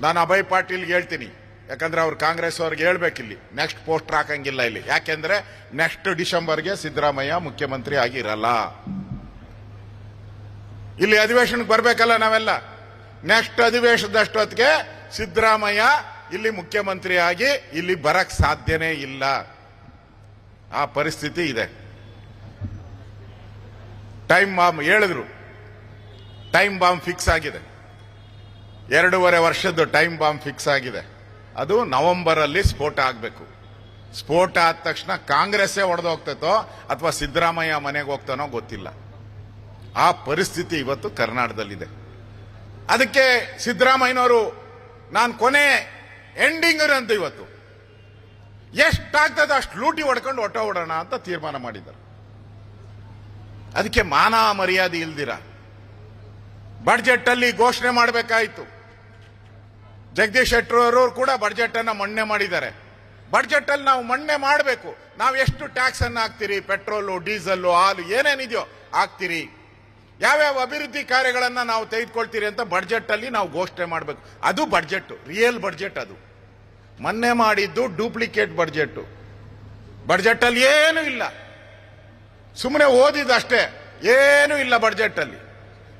ನಾನು ಅಭಯ್ ಪಾಟೀಲ್ಗೆ ಹೇಳ್ತೀನಿ. ಯಾಕಂದ್ರೆ ಅವ್ರು ಕಾಂಗ್ರೆಸ್ ಅವ್ರಿಗೆ ಹೇಳ್ಬೇಕಿಲ್ಲಿ ನೆಕ್ಸ್ಟ್ ಪೋಸ್ಟ್ ಹಾಕಂಗಿಲ್ಲ ಇಲ್ಲಿ. ಯಾಕೆಂದ್ರೆ ನೆಕ್ಸ್ಟ್ ಡಿಸೆಂಬರ್ಗೆ ಸಿದ್ದರಾಮಯ್ಯ ಮುಖ್ಯಮಂತ್ರಿ ಆಗಿರಲ್ಲ. ಇಲ್ಲಿ ಅಧಿವೇಶನಕ್ಕೆ ಬರಬೇಕಲ್ಲ ನಾವೆಲ್ಲ. ನೆಕ್ಸ್ಟ್ ಅಧಿವೇಶನದಷ್ಟೊತ್ತಿಗೆ ಸಿದ್ದರಾಮಯ್ಯ ಇಲ್ಲಿ ಮುಖ್ಯಮಂತ್ರಿ ಆಗಿ ಇಲ್ಲಿ ಬರಕ್ ಸಾಧ್ಯನೇ ಇಲ್ಲ. ಆ ಪರಿಸ್ಥಿತಿ ಇದೆ. ಟೈಮ್ ಬಾಂಬ್ ಹೇಳಿದ್ರು. ಟೈಮ್ ಬಾಂಬ್ ಫಿಕ್ಸ್ ಆಗಿದೆ. ಎರಡೂವರೆ ವರ್ಷದ್ದು ಟೈಮ್ ಬಾಂಬ್ ಫಿಕ್ಸ್ ಆಗಿದೆ. ಅದು ನವೆಂಬರ್ ಅಲ್ಲಿ ಸ್ಫೋಟ ಆಗಬೇಕು. ಸ್ಫೋಟ ಆದ ತಕ್ಷಣ ಕಾಂಗ್ರೆಸ್ಸೇ ಒಡೆದು ಹೋಗ್ತೈತೋ ಅಥವಾ ಸಿದ್ದರಾಮಯ್ಯ ಮನೆಗೆ ಹೋಗ್ತಾನೋ ಗೊತ್ತಿಲ್ಲ. ಆ ಪರಿಸ್ಥಿತಿ ಇವತ್ತು ಕರ್ನಾಟಕದಲ್ಲಿದೆ. ಅದಕ್ಕೆ ಸಿದ್ದರಾಮಯ್ಯನವರು, ನಾನು ಕೊನೆ ಎಂಡಿಂಗ್ ಅಂತ ಇವತ್ತು. ಎಷ್ಟಾಗ್ತದೆ ಅಷ್ಟು ಲೂಟಿ ಹೊಡ್ಕೊಂಡು ಹೊಟ್ಟ ಹೊಡೋಣ ಅಂತ ತೀರ್ಮಾನ ಮಾಡಿದ್ದಾರೆ. ಅದಕ್ಕೆ ಮಾನ ಮರ್ಯಾದೆ ಇಲ್ದಿರ? ಬಡ್ಜೆಟ್ ಅಲ್ಲಿ ಘೋಷಣೆ ಮಾಡಬೇಕಾಯಿತು. ಜಗದೀಶ್ ಶೆಟ್ಟರ್ ಕೂಡ ಬಡ್ಜೆಟ್ ಅನ್ನ ಮಣ್ಣೆ ಮಾಡಿದ್ದಾರೆ. ಬಡ್ಜೆಟ್ ಅಲ್ಲಿ ನಾವು ಮಣ್ಣೆ ಮಾಡಬೇಕು. ನಾವು ಎಷ್ಟು ಟ್ಯಾಕ್ಸ್ ಅನ್ನ ಹಾಕ್ತೀರಿ? ಪೆಟ್ರೋಲು ಡೀಸೆಲ್ ಹಾಲು ಏನೇನಿದೆಯೋ ಹಾಕ್ತೀರಿ. ಯಾವ್ಯಾವ ಅಭಿವೃದ್ಧಿ ಕಾರ್ಯಗಳನ್ನು ನಾವು ತೆಗೆದುಕೊಳ್ತೀರಿ ಅಂತ ಬಡ್ಜೆಟ್ ಅಲ್ಲಿ ನಾವು ಘೋಷಣೆ ಮಾಡಬೇಕು. ಅದು ಬಡ್ಜೆಟ್ ರಿಯಲ್ ಬಡ್ಜೆಟ್ ಅದು. ಮೊನ್ನೆ ಮಾಡಿದ್ದು ಡೂಪ್ಲಿಕೇಟ್ ಬಡ್ಜೆಟ್ ಬಡ್ಜೆಟ್ ಅಲ್ಲಿ ಏನೂ ಇಲ್ಲ. ಸುಮ್ಮನೆ ಓದಿದಷ್ಟೇ ಏನೂ ಇಲ್ಲ ಬಡ್ಜೆಟ್ ಅಲ್ಲಿ.